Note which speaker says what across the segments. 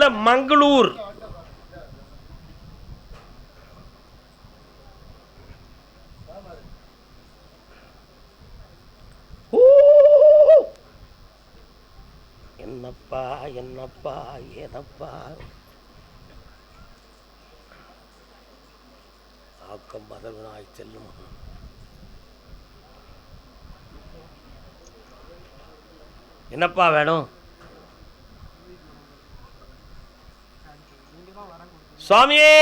Speaker 1: உள்ள மங்களூர். என்னப்பா என்னப்பா ஏதப்பா? ஆக்கம் பதவினாய் செல்லும். என்னப்பா வேணும்? சுவாமியே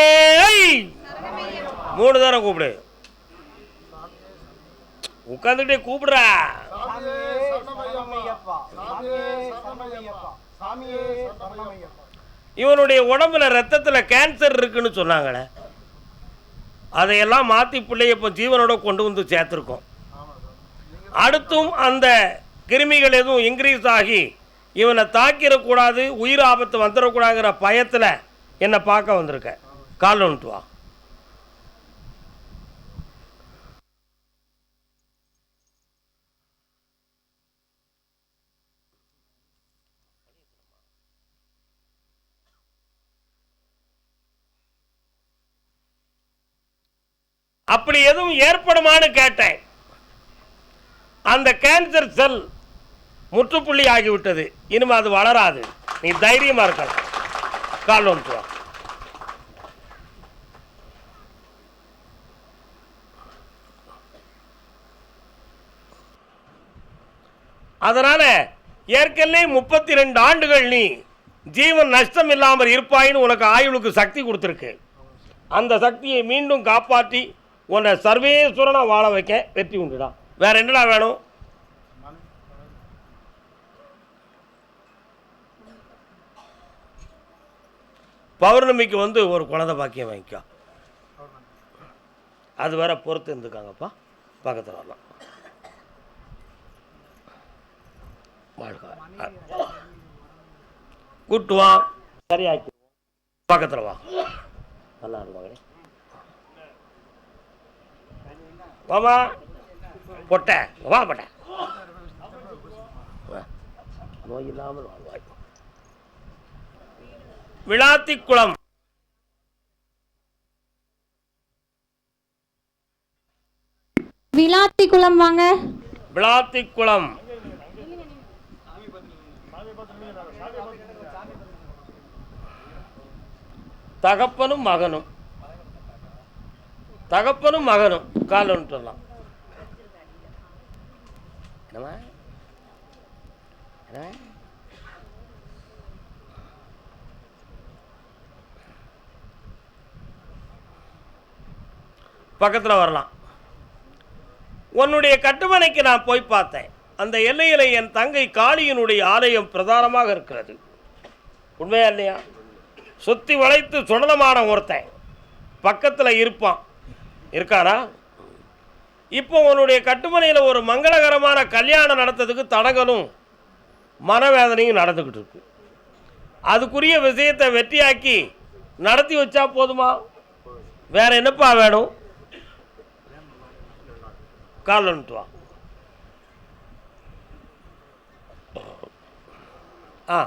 Speaker 1: மூணு தரம் கூப்பிடு. உட்காந்துட்டே கூப்பிடுறா. இவனுடைய உடம்புல ரத்தத்தில் கேன்சர் இருக்குன்னு சொன்னாங்களே. அதையெல்லாம் மாற்றி பிள்ளைய இப்போ ஜீவனோட கொண்டு வந்து சேர்த்துருக்கோம். அடுத்தும் அந்த கிருமிகள் எதுவும் இன்க்ரீஸ் ஆகி இவனை தாக்கிடக்கூடாது உயிர் ஆபத்து வந்துடக்கூடாதுங்கிற பயத்தில் என்னை பார்க்க வந்திருக்க? கால் ஒன்று வா. அப்படி எதுவும் ஏற்படுமான்னு கேட்டேன். அந்த கேன்சர் செல் முற்றுப்புள்ளி ஆகிவிட்டது. இனிமே அது வளராது. நீ தைரியமா இருக்கலாம் கால் வந்துட்டு அதனால ஏற்கனவே முப்பத்தி ரெண்டு ஆண்டுகள் நீ ஜீவன் நஷ்டம் இல்லாமல் இருப்பாயின்னு உனக்கு ஆயுளுக்கு சக்தி கொடுத்துருக்கு. அந்த சக்தியை மீண்டும் காப்பாற்றி உன்னை சர்வேஸ்வரனாக வாழ வைக்க வெற்றி உண்டுடா. வேற என்னடா வேணும்? பௌர்ணமிக்கு வந்து ஒரு குழந்தை பாக்கியம் வாங்கிக்கோ. அது வேற பொறுத்து இருந்துக்காங்கப்பா. பக்கத்தில் வரலாம். கூட்டு வா. சரியாக்கி. பக்கத்தில் வா. நல்லா இருக்கும் வாமா. பொட்டை. வா பொட்டை. நோய் இல்லாமல் வாழ்வாய். விளாத்திக்குளம்.
Speaker 2: விளாத்திக்குளம் வாங்க.
Speaker 1: விளாத்திக்குளம். தகப்பனும் மகனும். தகப்பனும் மகனும். கால் வந்துடலாம் என்னம்மா? என்னம்மா? பக்கத்தில் வரலாம். உன்னுடைய கட்டுமனைக்கு நான் போய் பார்த்தேன். அந்த எல்லையில் என் தங்கை காளியினுடைய ஆலயம் பிரதானமாக இருக்கிறது. உண்மையா இல்லையா? சுத்தி வளைத்து சுடலமான ஒருத்தன் பக்கத்தில் இருப்பான். இருக்காரா? இப்போ உன்னுடைய கட்டுமனையில் ஒரு மங்களகரமான கல்யாணம் நடத்துறதுக்கு தடங்களும் மனவேதனையும் நடந்துக்கிட்டு இருக்கு. அதுக்குரிய விஷயத்தை வெற்றியாக்கி நடத்தி வச்சா போதுமா? வேற என்னப்பா வேணும்? கால் வந்துட்டு வா ஆ.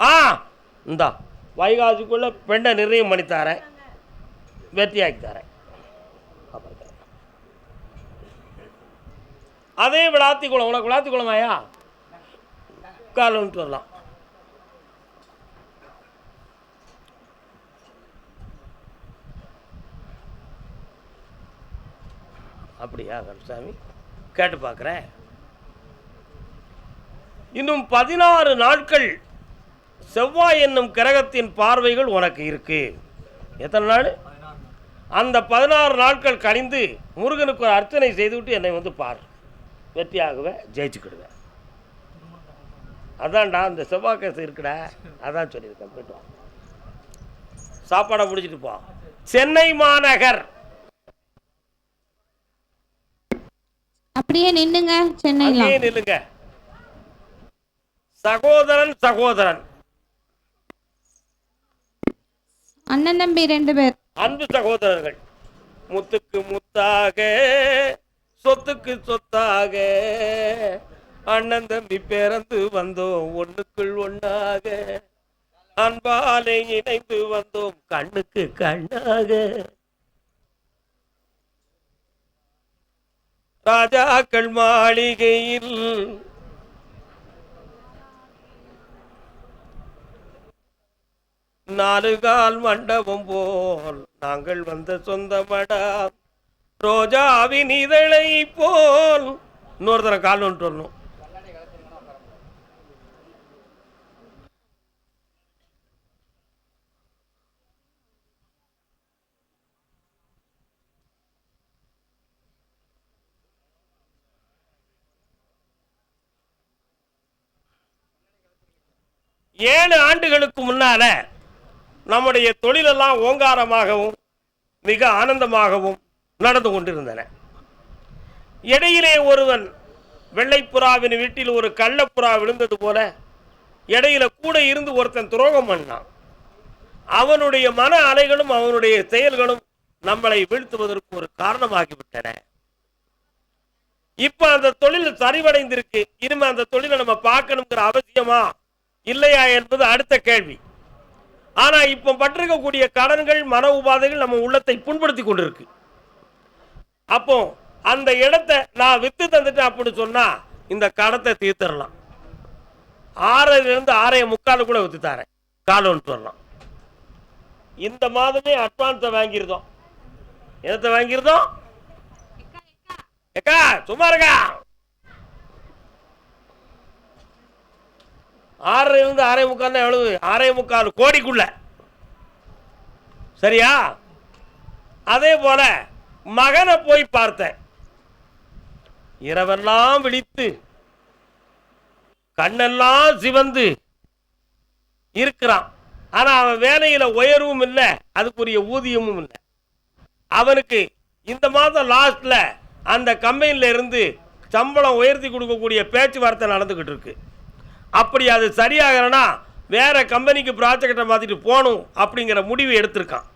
Speaker 1: ஆ இந்தா வைகாசிக்குள்ளே பெண்ணை நிர்ணயம் பண்ணி தரேன் வெற்றியாக்கி தரேன். அதே விளாத்தி குளம் உனக்கு விளாத்திக்குளமாயா கால் வந்துட்டு வரலாம். அப்படியா கருசாமி கேட்டு பார்க்குறேன். இன்னும் பதினாறு நாட்கள் செவ்வாய் என்னும் கிரகத்தின் பார்வைகள் உனக்கு இருக்கு. எத்தனை நாள்? அந்த பதினாறு நாட்கள் கழிந்து முருகனுக்கு ஒரு அர்ச்சனை செய்துவிட்டு என்னை வந்து பார். வெற்றியாகுவேன் ஜெயிச்சுக்கிடுவேன் அதான்டா அந்த செவ்வாய் கேசு இருக்குடா. அதான் சொல்லியிருக்கேன் போயிட்டு சாப்பாடை முடிச்சிட்டு போ. சென்னை மாநகர்.
Speaker 2: அப்படியே நின்னுங்க சென்னையில.
Speaker 1: நில்லுங்க. சகோதரன் சகோதரன்.
Speaker 2: அண்ணன் தம்பி ரெண்டு பேர்.
Speaker 1: அன்பு சகோதரர்கள். முத்துக்கு முத்தாக சொத்துக்கு சொத்தாக. அண்ணன் தம்பி பிறந்து வந்தோம் ஒண்ணுக்குள் ஒண்ணாக. அன்பாலே இணைந்து வந்தோம் கண்ணுக்கு கண்ணாக. ராஜாக்கள் மாளிகையில். நாலு கால் மண்டபம் போல் நாங்கள் வந்த சொந்தமடா ரோஜாவின் இதழை போல். இன்னொருத்தர கால் ஒன்று வரணும். ஏழு ஆண்டுகளுக்கு முன்னால நம்முடைய தொழிலெல்லாம் ஓங்காரமாகவும் மிக ஆனந்தமாகவும் நடந்து கொண்டிருந்தன. இடையிலே ஒருவன் வெள்ளைப்புறாவின் வீட்டில் ஒரு கள்ளப்புறா விழுந்தது போல இடையில கூட இருந்து ஒருத்தன் துரோகம் பண்ணான். அவனுடைய மன அலைகளும் அவனுடைய செயல்களும் நம்மளை வீழ்த்துவதற்கு ஒரு காரணமாகிவிட்டன. இப்ப அந்த தொழில் சரிவடைந்திருக்கு. இனிமே அந்த தொழிலை நம்ம பார்க்கணுங்கிற அவசியமா? இல்லையா என்பது அடுத்த கேள்வி. ஆனா இப்ப பட்டிருக்கக்கூடிய கடன்கள் மன உபாதைகள் நம்ம உள்ளத்தை புண்படுத்தி கொண்டிருக்கு. அப்போ அந்த இடத்தை நான் வித்து தந்துட்டேன் அப்படின்னு சொன்னா இந்த கடத்தை தீர்த்திடலாம். ஆறுல இருந்து ஆறைய முக்கால் கூட வித்து தரேன். கால் ஒன்று வரலாம். இந்த மாதமே அட்வான்ஸை வாங்கியிருந்தோம். என்னத்தை வாங்கியிருந்தோம்? ஏக்கா சும்மா இருக்கா. ஆறரை இருந்து ஆறே முக்கால் எவ்வளவு ஆறே முக்கால் கோடிக்குள்ள. சரியா? அதே போல மகனை போய் பார்த்தேன். இரவெல்லாம் விழித்து கண்ணெல்லாம் சிவந்து இருக்கிறான். ஆனா அவன் வேலையில உயர்வும் இல்லை அதுக்குரிய ஊதியமும் இல்லை. அவனுக்கு இந்த மாதம் லாஸ்ட்ல அந்த கம்பெனில இருந்து சம்பளம் உயர்த்தி கொடுக்கக்கூடிய பேச்சுவார்த்தை நடந்துகிட்டு இருக்கு. அப்படி அது சரியாகலைன்னா வேறு கம்பெனிக்கு ப்ராஜெக்டை மாற்றிட்டு போகணும் அப்படிங்கிற முடிவு எடுத்திருக்கான்.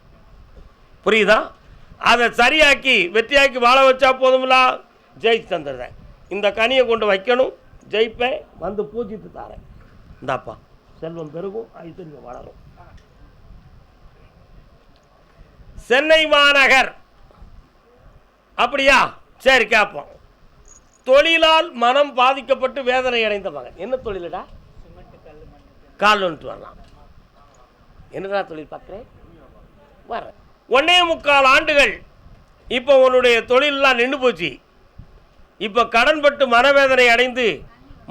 Speaker 1: புரியுதா? அதை சரியாக்கி வெற்றியாக்கி வாழ வச்சா போதுங்களா ஜெயிச்சு தந்துடுறேன் இந்த கனியை கொண்டு வைக்கணும். ஜெயிப்பேன். வந்து பூஜித்து தாரேன். இந்தாப்பா செல்வம் பெருகும் ஐஸ்வர்யம் வளரும். சென்னை மாநகர். அப்படியா? சரி கேட்போம். தொழிலால் மனம் பாதிக்கப்பட்டு வேதனை அடைந்தவங்க. என்ன தொழிலடா? கால் வந்துட்டு வரலாம். என்னடா தொழில் பார்க்குறேன் வரேன் ஒன்னே முக்கால் ஆண்டுகள் இப்போ உன்னுடைய தொழிலெல்லாம் நின்று போச்சு. இப்போ கடன்பட்டு மனவேதனை அடைந்து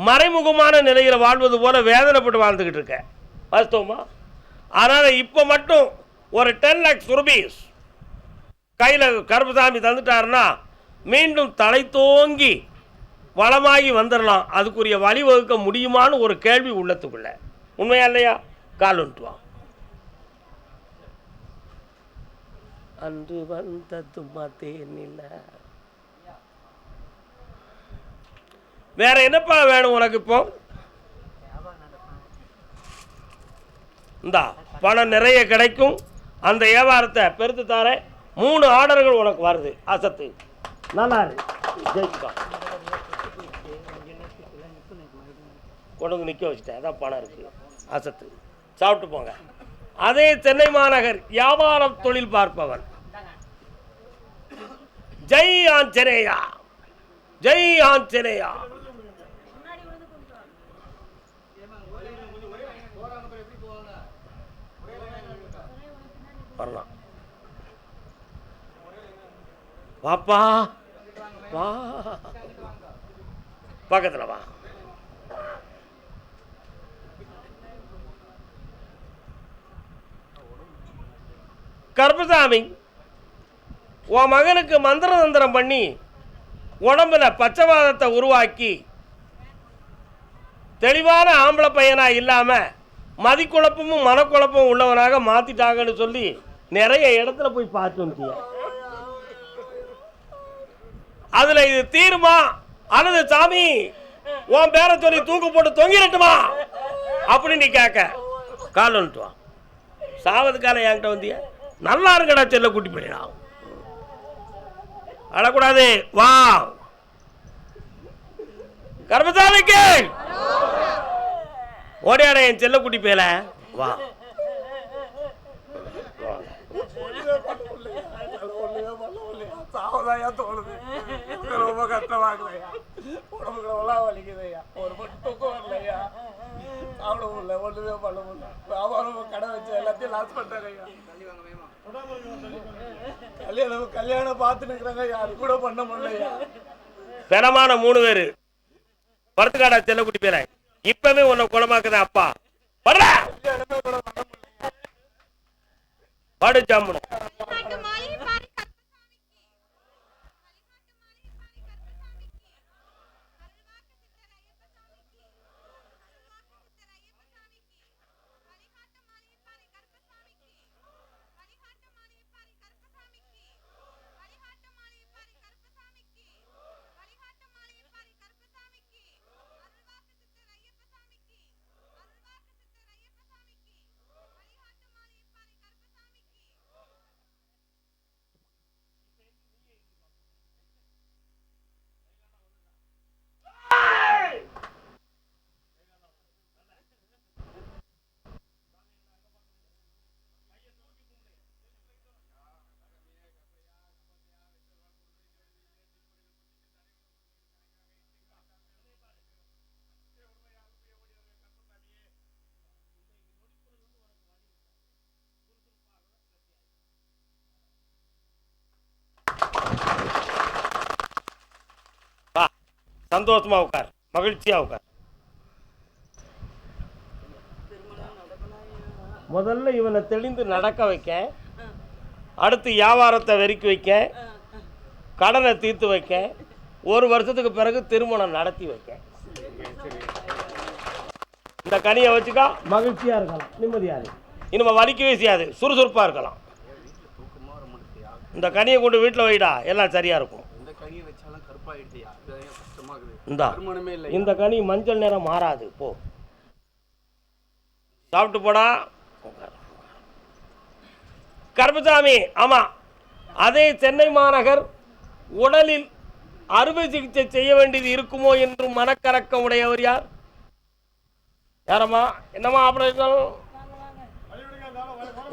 Speaker 1: மறைமுகமான நிலையில் வாழ்வது போல வேதனைப்பட்டு வாழ்ந்துக்கிட்டு இருக்க. வாஸ்தவமா? அதனால் இப்போ மட்டும் ஒரு டென் லேக்ஸ் ருபீஸ் கையில் கருப்பசாமி தந்துட்டாருன்னா மீண்டும் தலை தோங்கி வளமாகி வந்துடலாம் அதுக்குரிய வழிவகுக்க முடியுமான்னு ஒரு கேள்வி உள்ளத்துக்குள்ள. உண்மையா இல்லையா? கால் வந்துட்டு அன்று வந்தது மதேனில வேற என்னப்பா வேணும் உனக்கு இப்போ? இந்தா பணம் நிறைய கிடைக்கும். அந்த வியாபாரத்தை பெருத்து தாரேன். மூணு ஆர்டர்கள் உனக்கு வருது. அசத்து. நல்லா இருக்கு ஜெயிச்சுக்கா. கொண்டு வந்து நிற்க வச்சுட்டேன். அதான் பணம் இருக்குது அசத்து. சாப்பிட்டு போங்க. அதே சென்னை மாநகர் வியாபாரம் தொழில் பார்ப்பவன். ஜெய் ஆஞ்சனேயா ஜெய் ஆஞ்சனேயா வரலாம். வாப்பா. வா. பக்கத்துல வா. கருப்பசாமி உன் மகனுக்கு மந்திர தந்திரம் பண்ணி உடம்புல பச்சைவாதத்தை உருவாக்கி தெளிவான ஆம்பளை பையனாக இல்லாமல் மதிக்குழப்பமும் மனக்குழப்பமும் உள்ளவனாக மாற்றிட்டாங்கன்னு சொல்லி நிறைய இடத்துல போய் பார்த்து அதில் இது தீருமா? அல்லது சாமி உன் பேரை சொல்லி தூக்கு போட்டு தொங்கிடட்டுமா? அப்படின்னு நீ கேட்க. கால் வந்துட்டு வா. சாவது என்கிட்ட வந்திய? நல்லா இருக்கடா செல்ல கூட்டி போயிடலாம் அழக்கூடாது. வா. கர்மசாமிக்கு ஓடியாட என் செல்லக்குட்டி பேல வா.
Speaker 3: ஒண்ணுமே சாவதாயா தோணுது ரொம்ப கஷ்டமாக்குதையா உடம்புக்கு எவ்வளோ வலிக்குதையா ஒரு மட்டும் தூக்கம் வரலையா சாப்பிட முடியல ஒண்ணுமே பண்ண முடியல வியாபாரம் கடை வச்சு எல்லாத்தையும் லாஸ் பண்ணிட்டாங்கய்யா கல்யாணம் கல்யாணம் பார்த்து நிற்கிறாங்க யாரு கூட பண்ண முடியலையா?
Speaker 1: பெறமான மூணு பேரு. படுத்துக்காடா செல்லக்குட்டி பேர. இப்பவே உன்னை குணமாக்குதேன் அப்பா. படுற படு ஜம்முனு வா சந்தோஷமாக உட்கார். மகிழ்ச்சியாக உட்கார். முதல்ல இவனை தெளிந்து நடக்க வைக்க அடுத்து வியாபாரத்தை வெறிக்க வைக்க கடனை தீர்த்து வைக்க ஒரு வருஷத்துக்கு பிறகு திருமணம் நடத்தி வைக்க இந்த கனியை வச்சுக்கா. மகிழ்ச்சியாக இருக்கலாம். நிம்மதியாக இருக்கு இனிமே வலிக்கவே செய்யாது சுறுசுறுப்பாக இருக்கலாம். இந்த கனியை கொண்டு வீட்டில் வைடா. எல்லாம் சரியாக இருக்கும்.
Speaker 3: இந்த
Speaker 1: இந்தா
Speaker 3: திருமணமே இல்லை
Speaker 1: இந்த கனி மஞ்சள் நிறம் மாறாது போ. சாப்பிட்டு போடா. கருப்பசாமி ஆமா. அதே சென்னை மாநகர் உடலில் அறுவை சிகிச்சை செய்ய வேண்டியது இருக்குமோ என்று மனக்கரக்கம் உடையவர் யார்? யாரம்மா? என்னம்மா ஆபரேஷன்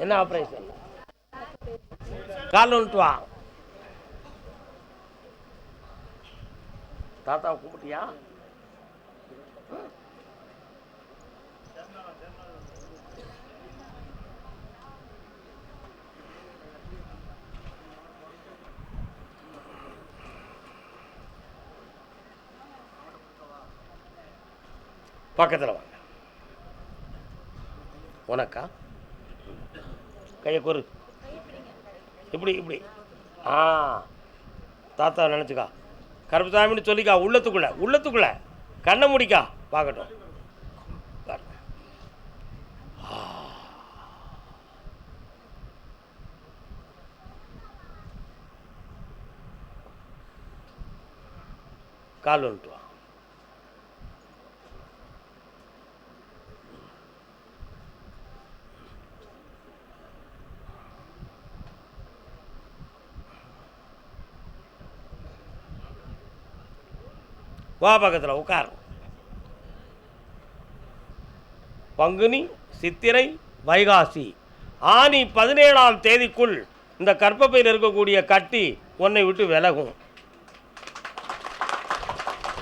Speaker 1: என்ன ஆபரேஷன் கால் வந்துட்டு வா தாத்தா கும்பிட்டியா பக்கத்தில் வாங்க. உனக்கா? கையை கொரு இப்படி இப்படி. ஆ தாத்தா நினச்சிக்கா. கருப்பசாமின்னு சொல்லிக்கா உள்ளத்துக்குள்ள உள்ளத்துக்குள்ள. கண்ணை முடிக்கா பார்க்கட்டும். கால் வந்துட்டு வா பக்கத்தில் உட்கார் பங்குனி சித்திரை வைகாசி. ஆனி பதினேழாம் தேதிக்குள் இந்த கற்பப்பையில் இருக்கக்கூடிய கட்டி உன்னை விட்டு விலகும்.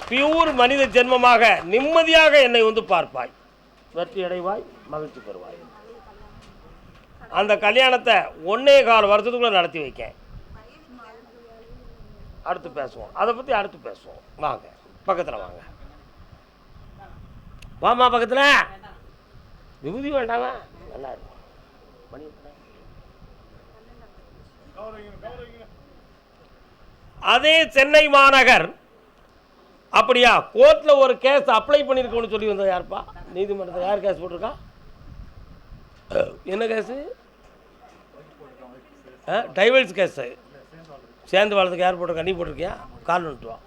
Speaker 1: பியூர் மனித ஜென்மமாக நிம்மதியாக என்னை வந்து பார்ப்பாய். வெற்றி அடைவாய் மகிழ்ச்சி பெறுவாய். அந்த கல்யாணத்தை ஒன்னே கால் வருஷத்துக்குள்ள நடத்தி வைக்க அடுத்து பேசுவோம். அதை பற்றி அடுத்து பேசுவோம். வாங்க. பக்கத்தில் வாங்க. வாமா பக்கத்தில். விபூதி வேண்டாமா? நல்லா இருக்கும் அதே சென்னை மாநகர். அப்படியா? கோர்ட்டில் ஒரு கேஸ் அப்ளை பண்ணியிருக்கோன்னு சொல்லி வந்தது யாருப்பா? நீதிமன்றத்தில் யார் கேஸ் போட்டிருக்கா? என்ன கேஸு? டைவல்ஸ் கேஸு சேர்ந்து வாழ்றதுக்கு யார் போட்டிருக்கா? நீ போட்டிருக்கியா? கால் வந்துட்டு வா.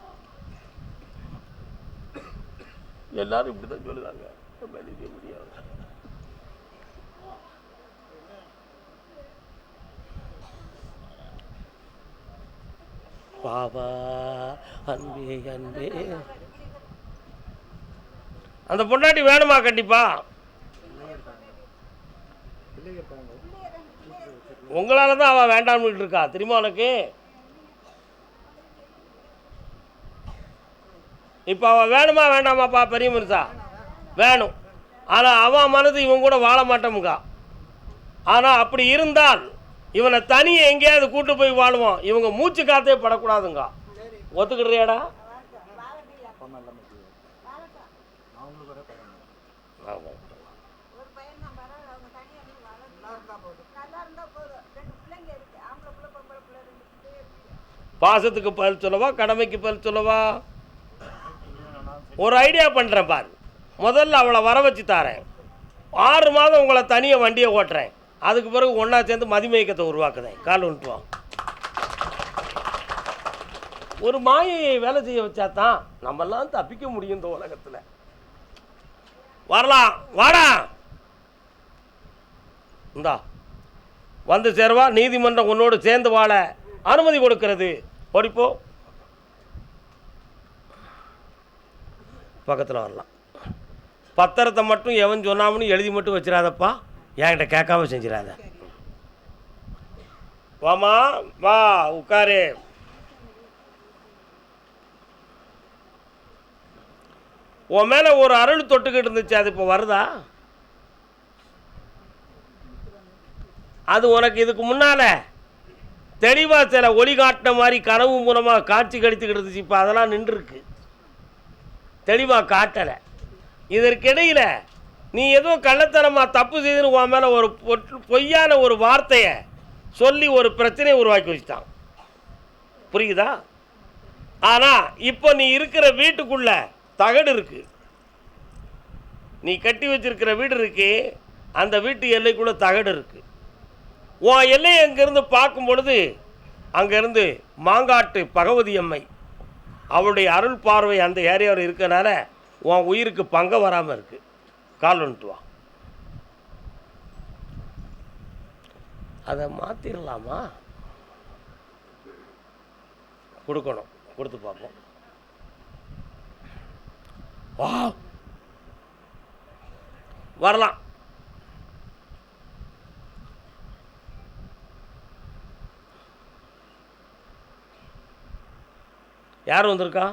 Speaker 1: எல்லாரும் இப்படி தான் சொல்லுறாங்க பாபா முடியாது? வா அன்பே அன்பே. அந்த பொண்டாட்டி வேணுமா கண்டிப்பா? உங்களால தான் அவள் வேண்டாம்னு இருக்கா திரும்ப உனக்கு? இப்போ அவன் வேணுமா வேண்டாமாப்பா பெரிய மனுஷா? வேணும். ஆனால் அவன் மனது இவன் கூட வாழ மாட்டோமுக்கா. ஆனால் அப்படி இருந்தால் இவனை தனியை எங்கேயாவது கூட்டு போய் வாழுவான். இவங்க மூச்சு காத்தே படக்கூடாதுங்க. ஒத்துக்கிடுறியாடா? பாசத்துக்கு பதில் சொல்லவா கடமைக்கு பதில் சொல்லவா? ஒரு ஐடியா பண்ணுறேன் பாரு. முதல்ல அவளை வர வச்சு தாரேன். ஆறு மாதம் உங்களை தனியாக வண்டியை ஓட்டுறேன். அதுக்கு பிறகு ஒன்றா சேர்ந்து மதிமயக்கத்தை உருவாக்குதேன். கால் வந்துட்டு ஒரு மாயையை வேலை செய்ய வச்சா தான் நம்மெல்லாம் தப்பிக்க முடியும் இந்த உலகத்தில். வரலாம். வாடா. இந்தா. வந்து சேருவா நீதிமன்றம் உன்னோடு சேர்ந்து வாழ அனுமதி கொடுக்கிறது. ஓடிப்போ. பக்கத்தில் வரலாம். பத்திரத்தை மட்டும் எவன் சொன்னாமனு எழுதி மட்டும் வச்சிடாதப்பா என்கிட்ட கேட்காம செஞ்சிடாத வாமா வா உட்காரு. உன் மேலே ஒரு அருள் தொட்டுக்கிட்டு இருந்துச்சு அது இப்போ வருதா? அது உனக்கு இதுக்கு முன்னால தெளிவாக சில ஒளி காட்டின மாதிரி கனவு மூலமாக காட்சி கடித்துக்கிட்டு இருந்துச்சு இப்போ அதெல்லாம் நின்றுருக்கு. தெளிவாக காட்டலை. இதற்கிடையில் நீ ஏதோ கள்ளத்தனமாக தப்பு செய்துன்னு உன் மேலே ஒரு பொய்யான ஒரு வார்த்தையை சொல்லி ஒரு பிரச்சனையை உருவாக்கி வச்சுட்டான். புரியுதா? ஆனால் இப்போ நீ இருக்கிற வீட்டுக்குள்ள தகடு இருக்கு. நீ கட்டி வச்சிருக்கிற வீடு இருக்கு. அந்த வீட்டு எல்லைக்குள்ளே தகடு இருக்கு. உன் எல்லையை அங்கேருந்து பார்க்கும் பொழுது அங்கேருந்து மாங்காட்டு பகவதி அம்மை அவருடைய அருள் பார்வை அந்த ஏரியாவில் இருக்கனால உன் உயிருக்கு பங்க வராமல் இருக்குது கால் வந்துட்டு வா. அதை மாற்றிடலாமா கொடுக்கணும். கொடுத்து பார்ப்போம். வா வரலாம். யார் வந்திருக்கா?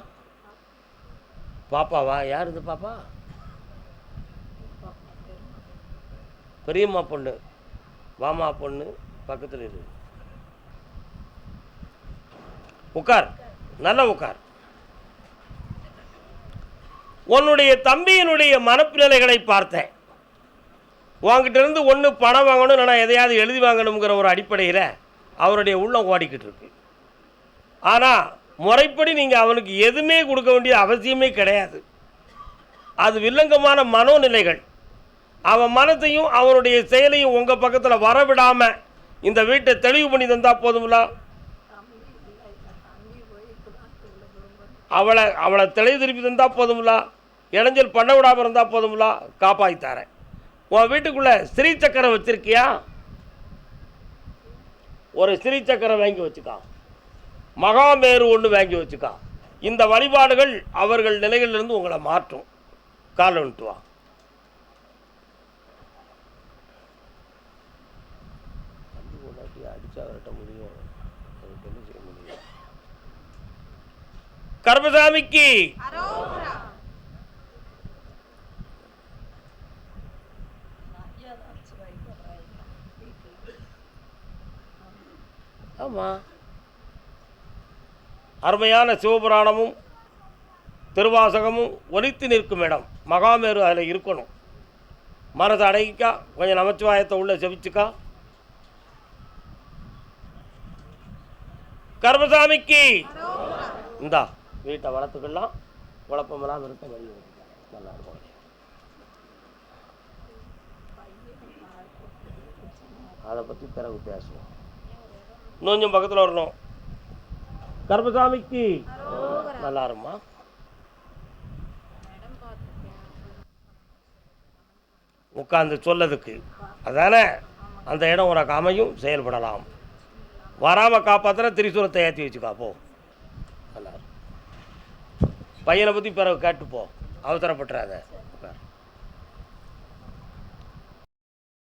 Speaker 1: பாப்பாவா? யார் இது பாப்பா? பெரியம்மா பொண்ணு. வாமா பொண்ணு பக்கத்தில் இரு. உட்கார் நல்லா உட்கார் உன்னுடைய தம்பியினுடைய மனப்பிரலைகளை பார்த்தேன். உங்ககிட்ட இருந்து ஒன்று பணம் வாங்கணும் நான் எதையாவது எழுதி வாங்கணுங்கிற ஒரு அடிப்படையில் அவருடைய உள்ளம் ஓடிக்கிட்டு இருக்கு. ஆனால் முறைப்படி நீங்கள் அவனுக்கு எதுவுமே கொடுக்க வேண்டிய அவசியமே கிடையாது. அது வில்லங்கமான மனோநிலைகள். அவன் மனத்தையும் அவனுடைய செயலையும் உங்கள் பக்கத்தில் வரவிடாமல் இந்த வீட்டை தெளிவு பண்ணி தந்தால் போதுங்களா அவளை அவளை தெளிவு திருப்பி தந்தால் போதுங்களா இடைஞ்சல் பண்ண விடாமல் இருந்தால் போதுங்களா காப்பாற்றித்தாரேன் உன் வீட்டுக்குள்ளே ஸ்ரீ சக்கரம் வச்சுருக்கியா? ஒரு ஸ்ரீ சக்கரம் வாங்கி வச்சுக்கான் மகாமேரு ஒன்று வாங்கி வச்சுக்கா. இந்த வழிபாடுகள் அவர்கள் நிலைகளிலிருந்து உங்களை மாற்றும். காலை வந்துட்டு வா. தம்பி பொண்டாட்டி அடிச்சா விரட்ட முடியும் அதுக்கு என்ன செய்ய முடியும் கர்மசாமிக்கு ஆமாம் அருமையான சிவபுராணமும் திருவாசகமும் ஒலித்து நிற்கும் இடம். மகாமேரு அதில் இருக்கணும். மனதை அடங்கிக்கா. கொஞ்சம் நமச்சிவாயத்தை உள்ளே செவிச்சுக்கா கர்மசாமிக்கு! இந்தா வீட்டை வளர்த்துக்கலாம். குழப்பமெல்லாம் இருக்க வழி நல்லா இருக்கும். அதை பற்றி பிறகு பேசுவோம். இன்னும் கொஞ்சம் பக்கத்தில் வரணும். கர்மசாமிக்கு. நல்லா இருமா உட்காந்து சொல்லதுக்கு. அதானே? அந்த இடம் உனக்கு அமையும் செயல்படலாம். வராமல் காப்பாற்றின திரிசூலத்தை ஏற்றி வச்சுக்கா போ. நல்லா. பையனை பற்றி பிறகு கேட்டுப்போ. அவசரப்பட்டுறாத.